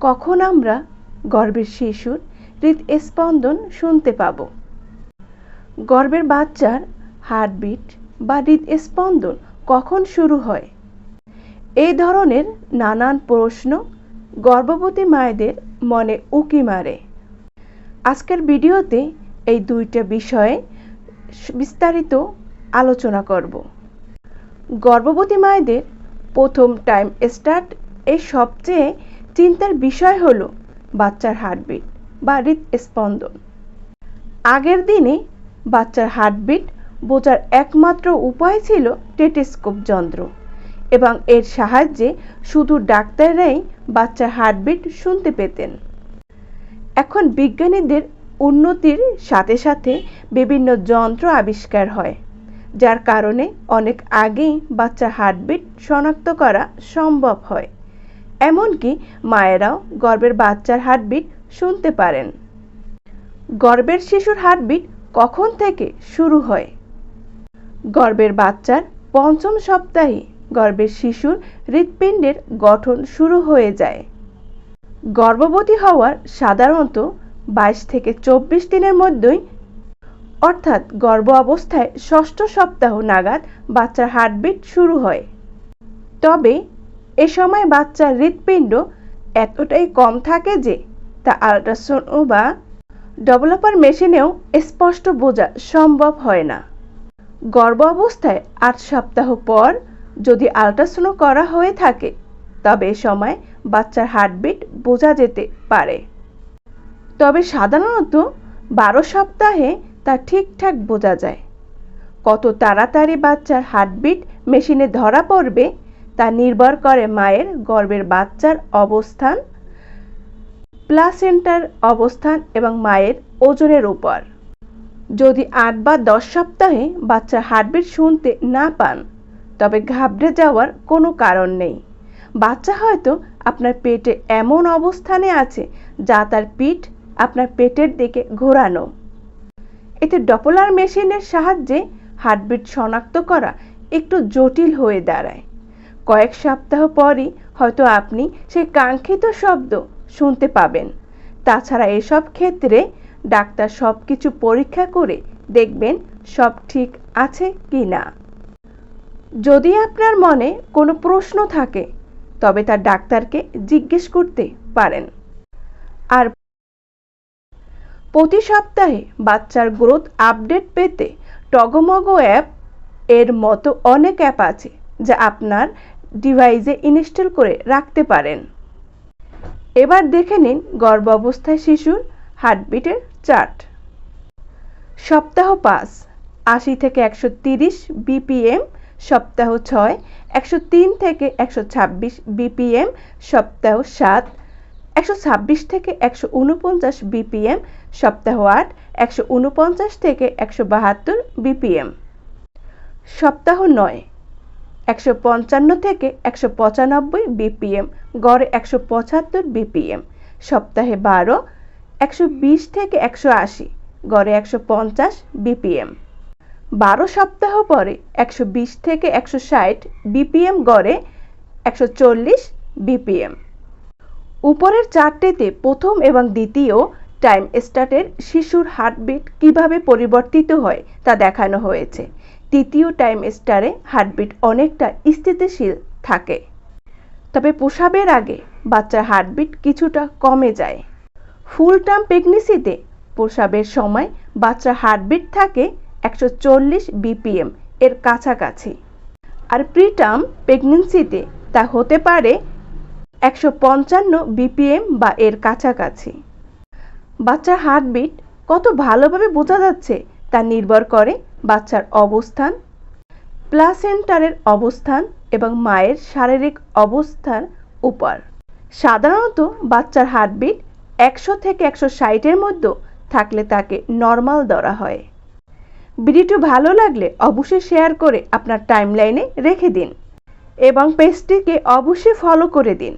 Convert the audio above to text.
কখন আমরা গর্ভের শিশুর হৃদস্পন্দন শুনতে পাব? গর্ভের বাচ্চার হার্টবিট বা হৃদস্পন্দন কখন শুরু হয়? এই ধরনের নানান প্রশ্ন গর্ভবতী মায়েদের মনে উকি মারে। আজকের ভিডিওতে এই দুইটা বিষয়ে বিস্তারিত আলোচনা করব। গর্ভবতী মায়েদের প্রথম টাইম স্টার্ট এর সবচেয়ে চিন্তার বিষয় হল বাচ্চার হার্টবিট বা হৃদস্পন্দন। আগের দিনে বাচ্চার হার্টবিট বোঝার একমাত্র উপায় ছিল টেটেস্কোপ যন্ত্র এবং এর সাহায্যে শুধু ডাক্তাররাই বাচ্চার হার্টবিট শুনতে পেতেন। এখন বিজ্ঞানীদের উন্নতির সাথে সাথে বিভিন্ন যন্ত্র আবিষ্কার হয়, যার কারণে অনেক আগেই বাচ্চার হার্টবিট শনাক্ত করা সম্ভব হয়। এমনকি মায়েরাও গর্ভের বাচ্চার হার্টবিট শুনতে পারেন। গর্ভের শিশুর হার্টবিট কখন থেকে শুরু হয়? গর্ভের বাচ্চার পঞ্চম সপ্তাহে গর্ভের শিশুর হৃৎপিণ্ডের গঠন শুরু হয়ে যায়। গর্ভবতী হওয়ার সাধারণত বাইশ থেকে চব্বিশ দিনের মধ্যেই, অর্থাৎ গর্ভ অবস্থায় ষষ্ঠ সপ্তাহ নাগাদ বাচ্চার হার্টবিট শুরু হয়। তবে সময় বাচ্চার হৃৎপিণ্ড এতটাই কম থাকে যে তা আল্ট্রাসাউন্ড বা ডেভেলপার মেশিনেও স্পষ্ট বোঝা সম্ভব হয় না। গর্ভ অবস্থায় আট সপ্তাহ পর যদি আল্ট্রাসাউন্ড করা হয়ে থাকে, তবে এ সময় বাচ্চার হার্টবিট বোঝা যেতে পারে। তবে সাধারণত বারো সপ্তাহে তা ঠিকঠাক বোঝা যায়। কত তাড়াতাড়ি বাচ্চার হার্টবিট মেশিনে ধরা পড়বে তা নির্ভর করে মায়ের গর্ভের বাচ্চার অবস্থান, প্লাসেন্টার অবস্থান এবং মায়ের ওজনের উপর। যদি আট বা দশ সপ্তাহে বাচ্চার হার্টবিট শুনতে না পান, তবে ঘাবড়ে যাওয়ার কোনো কারণ নেই। বাচ্চা হয়তো আপনার পেটে এমন অবস্থানে আছে যা তার পিঠ আপনার পেটের দিকে ঘোরানো। এতে ডপলার মেশিনের সাহায্যে হার্টবিট শনাক্ত করা একটু জটিল হয়ে দাঁড়ায়। কয়েক সপ্তাহ পরই হয়তো আপনি সেই কাঙ্ক্ষিত শব্দ শুনতে পাবেন। তাছাড়া এসব ক্ষেত্রে ডাক্তার সব কিছু পরীক্ষা করে দেখবেন সব ঠিক আছে কি না। যদি আপনার মনে কোনো প্রশ্ন থাকে, তবে তার ডাক্তারকে জিজ্ঞেস করতে পারেন। আর প্রতি সপ্তাহে বাচ্চার গ্রোথ আপডেট পেতে টগমগো অ্যাপ এর মতো অনেক অ্যাপ আছে, যা আপনার ডিভাইসে ইনস্টল করে রাখতে পারেন। এবার দেখে নিন গর্ভ অবস্থায় শিশুর হার্টবিটের চার্ট সপ্তাহ পাঁচ, আশি থেকে একশো তিরিশ বিপিএম সপ্তাহ ছয়, একশো তিন থেকে একশো ছাব্বিশ বিপিএম সপ্তাহ সাত, একশো ছাব্বিশ থেকে একশো উনপঞ্চাশ বিপিএম সপ্তাহ আট, একশো উনপঞ্চাশ থেকে একশো বাহাত্তর বিপিএম সপ্তাহ নয় একশো পঞ্চান্ন থেকে একশো পঁচানব্বই বিপিএম, গড়ে একশো পঁচাত্তর বিপিএম। সপ্তাহে বারো, একশো বিশ থেকে একশো আশি, গড়ে একশো পঞ্চাশ বিপিএম। বারো সপ্তাহ পরে একশো বিশ থেকে একশো ষাট বিপিএম, গড়ে একশো চল্লিশ বিপিএম। উপরের চারটিতে প্রথম এবং দ্বিতীয় টাইম স্টার্টের শিশুর হার্টবিট কীভাবে পরিবর্তিত হয় তা দেখানো হয়েছে। তৃতীয় টাইম স্টারে হার্টবিট অনেকটা স্থিতিশীল থাকে। তবে প্রসাবের আগে বাচ্চার হার্টবিট কিছুটা কমে যায়। ফুল টার্ম প্রেগনেন্সিতে প্রসাবের সময় বাচ্চার হার্টবিট থাকে একশো চল্লিশ বিপিএম এর কাছাকাছি। আর প্রিটার্ম প্রেগনেন্সিতে তা হতে পারে একশো পঞ্চান্ন বিপিএম বা এর কাছাকাছি। বাচ্চার হার্টবিট কত ভালোভাবে বোঝা যাচ্ছে তা নির্ভর করে বাচ্চার অবস্থান, প্লাসেন্টারের অবস্থান এবং মায়ের শারীরিক অবস্থার উপর। সাধারণত বাচ্চার হার্টবিট একশো থেকে একশো ষাটের মধ্যে থাকলে তাকে নর্মাল ধরা হয়। ভিডিওটি ভালো লাগলে অবশ্যই শেয়ার করে আপনার টাইমলাইনে রেখে দিন এবং পেজটিকে অবশ্যই ফলো করে দিন।